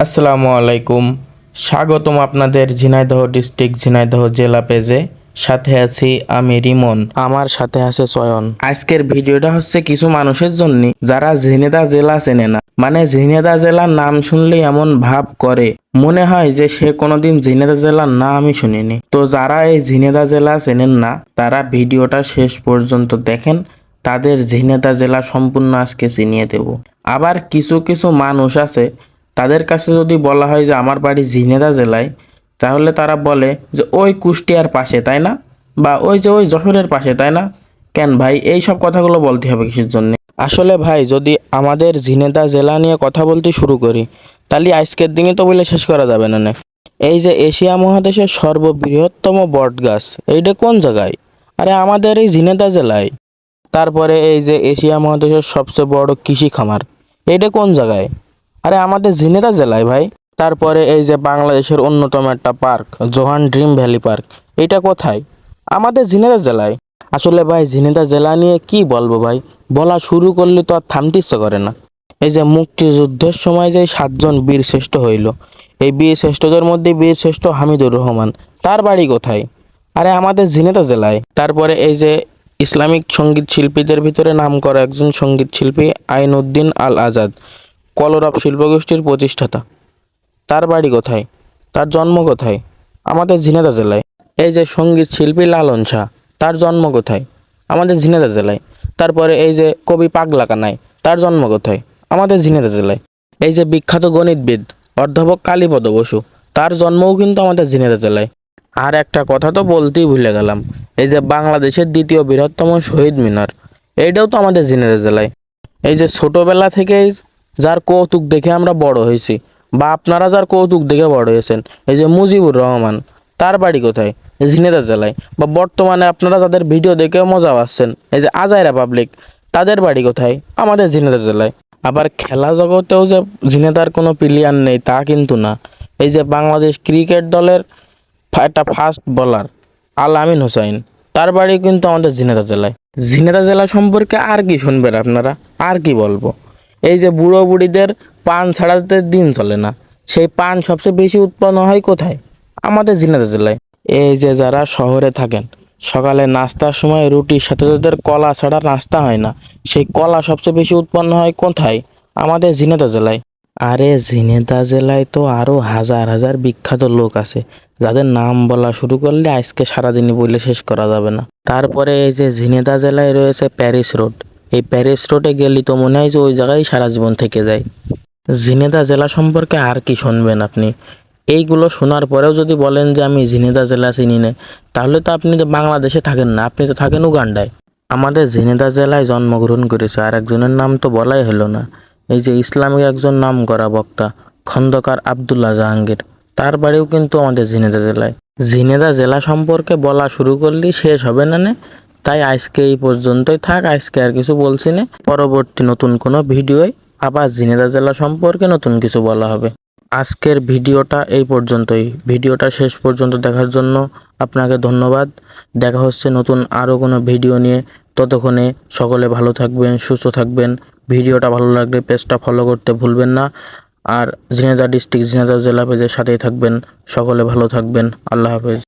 আসসালামু আলাইকুম। স্বাগতম আপনাদের ঝিনাইদহ ডিস্ট্রিক্ট ঝিনাইদহ জেলা পেজে। সাথে আছি আমি রিমন। আমার সাথে আছে চয়ন আজকের ভিডিওটা হচ্ছে কিছু মানুষের জন্য যারা ঝিনেদা জেলা চেনে না। মানে ঝিনেদা জেলার নাম শুনলেই এমন ভাব করে। মনে হয় যে সে কোনোদিন ঝিনেদা জেলার নামই শুনিনি। তো যারা এই ঝিনেদা জেলা চেনেন না তারা ভিডিওটা শেষ পর্যন্ত দেখেন। তাদের ঝিনেদা জেলা সম্পূর্ণ আজকে চিনিয়ে দেব। আবার কিছু কিছু মানুষ আছে তাদের কাছে যদি বলা হয় যে আমার বাড়ি ঝিনেদা জেলায়, তাহলে তারা বলে যে ওই কুষ্টিয়ার পাশে, তাই না? বা ওই যে ওই যশোরের পাশে, তাই না? কেন ভাই, এই সব কথাগুলো বলতে হবে কিসের জন্য? আসলে ভাই, যদি আমাদের ঝিনেদা জেলা নিয়ে কথা বলতে শুরু করি, তাহলে আজকের দিনে তো বলে শেষ করা যাবে না না। এই যে এশিয়া মহাদেশের সর্ববৃহত্তম বট গাছ, এইটা কোন জায়গায়? আরে আমাদের এই ঝিনেদা জেলায়। তারপরে এই যে এশিয়া মহাদেশের সবচেয়ে বড় কৃষি খামার, এইটা কোন জায়গায়? আরে আমাদের ঝিনেদা জেলায় ভাই। তারপরে এই যে বাংলাদেশের অন্যতম একটা park, Johan Dream Valley Park. এটা কোথায়? আমাদের ঝিনেদা জেলায়। আসলে ভাই, ঝিনেদা জেলা নিয়ে কি বলব ভাই? বলা শুরু করলে তো আর থামতে ইচ্ছা করে না। এই যে মুক্তিযুদ্ধের সময় যে সাতজন বীর শ্রেষ্ঠ হইল, এই বীর শ্রেষ্ঠদের মধ্যে বীর শ্রেষ্ঠ হামিদুর রহমান। তার বাড়ি কোথায়? আরে আমাদের ঝিনেদা জেলায়। তারপরে এই যে ইসলামিক সংগীত শিল্পীদের ভিতরে নাম করা একজন সংগীত শিল্পী আইনউদ্দিন আল আজাদ কলরব শিল্পগোষ্ঠীর প্রতিষ্ঠাতা। তার বাড়ি কোথায়? তার জন্ম কোথায়? আমাদের ঝিনেদা জেলায়। এই যে সংগীত শিল্পী লালন শাহ, তার জন্ম কোথায়? আমাদের ঝিনেদা জেলায়। তারপরে এই যে কবি পাগলা কানাই, তার জন্ম কোথায়? আমাদের ঝিনেদা জেলায়। এই যে বিখ্যাত গণিতবিদ অধ্যাপক কালীপদ বসু, তার জন্মও কিন্তু আমাদের ঝিনেদা জেলায়। আর একটা কথা তো বলতেই ভুলে গেলাম, এই যে বাংলাদেশের দ্বিতীয় বৃহত্তম শহীদ মিনার, এইটাও তো আমাদের ঝিনেদা জেলায়। এই যে ছোটবেলা থেকেই যার কৌতুক দেখে আমরা বড় হয়েছি বা আপনারা যার কৌতুক দেখে বড় হয়েছেন, এই যে মুজিবুর রহমান, তার বাড়ি কোথায়? ঝিনেদা জেলায়। বা বর্তমানে আপনারা যাদের ভিডিও দেখে মজা পাচ্ছেন, এই যে আজাইরা পাবলিক, তাদের বাড়ি কোথায়? আমাদের ঝিনেদা জেলায়। আবার খেলা জগতেও যে ঝিনেদার কোনো প্লেয়ার নেই, তা কিন্তু না। এই যে বাংলাদেশ ক্রিকেট দলের একটা ফাস্ট বলার আল আমিন হোসাইন, তার বাড়ি কিন্তু আমাদের ঝিনেদা জেলায়। ঝিনেদা জেলা সম্পর্কে আর কি শুনবেন আপনারা? আর কি বলব? এই যে বুড়ো বুড়িদের পান ছাড়াতে দিন চলে না। সেই পান সবচেয়ে বেশি উৎপন্ন হয় কোথায়? আমাদের ঝিনেদা জেলায়। এই যে যারা শহরে থাকেন, সকালে নাস্তার সময় রুটির সাথে তাদের কলা ছাড়া নাস্তা হয় না। সেই কলা সবচেয়ে বেশি উৎপন্ন হয় কোথায়? আমাদের ঝিনেদা জেলায়। আরে ঝিনেদা জেলায় তো আরও হাজার হাজার বিখ্যাত লোক আছে, যাদের নাম বলা শুরু করলে আজকে সারাদিনই বলে শেষ করা যাবে না। তারপরে এই যে ঝিনেদা জেলায় রয়েছে প্যারিস রোড। এই প্যারিস রোডে গেলে তো মনে হয় যে ওই জায়গায় সারা জীবন থেকে যায়। ঝিনেদা জেলা সম্পর্কে আর কি শুনবেন আপনি? এইগুলো শোনার পরেও যদি বলেন যে আমি ঝিনেদা জেলা চিনি না, তাহলে তো আপনি তো বাংলাদেশে থাকেন না, আপনি তো থাকেন উগান্ডায়। আমাদের ঝিনেদা জেলায় জন্মগ্রহণ করেছে, আর একজনের নাম তো বলাই হলো না। এই যে ইসলামিক একজন নাম করা বক্তা, খন্দকার আবদুল্লাহ জাহাঙ্গীর, তার বাড়িও কিন্তু আমাদের ঝিনেদা জেলায়। ঝিনেদা জেলা সম্পর্কে বলা শুরু করলেই শেষ হবে না নে? তাই আজকে এই পর্যন্তই থাক, আজকে আর কিছু বলছি না। পরবর্তী নতুন কোনো ভিডিওয় আবার ঝিনেদা জেলা সম্পর্কে নতুন কিছু বলা হবে। আজকের ভিডিওটা এই পর্যন্তই। ভিডিওটা শেষ পর্যন্ত দেখার জন্য আপনাকে ধন্যবাদ। দেখা হচ্ছে নতুন আরও কোনো ভিডিও নিয়ে। ততক্ষণে সকলে ভালো থাকবেন, সুস্থ থাকবেন। ভিডিওটা ভালো লাগলে পেজটা ফলো করতে ভুলবেন না। আর ঝিনেদা ডিস্ট্রিক্ট ঝিনেদা জেলা পেজের সাথেই থাকবেন। সকলে ভালো থাকবেন। আল্লাহ হাফেজ।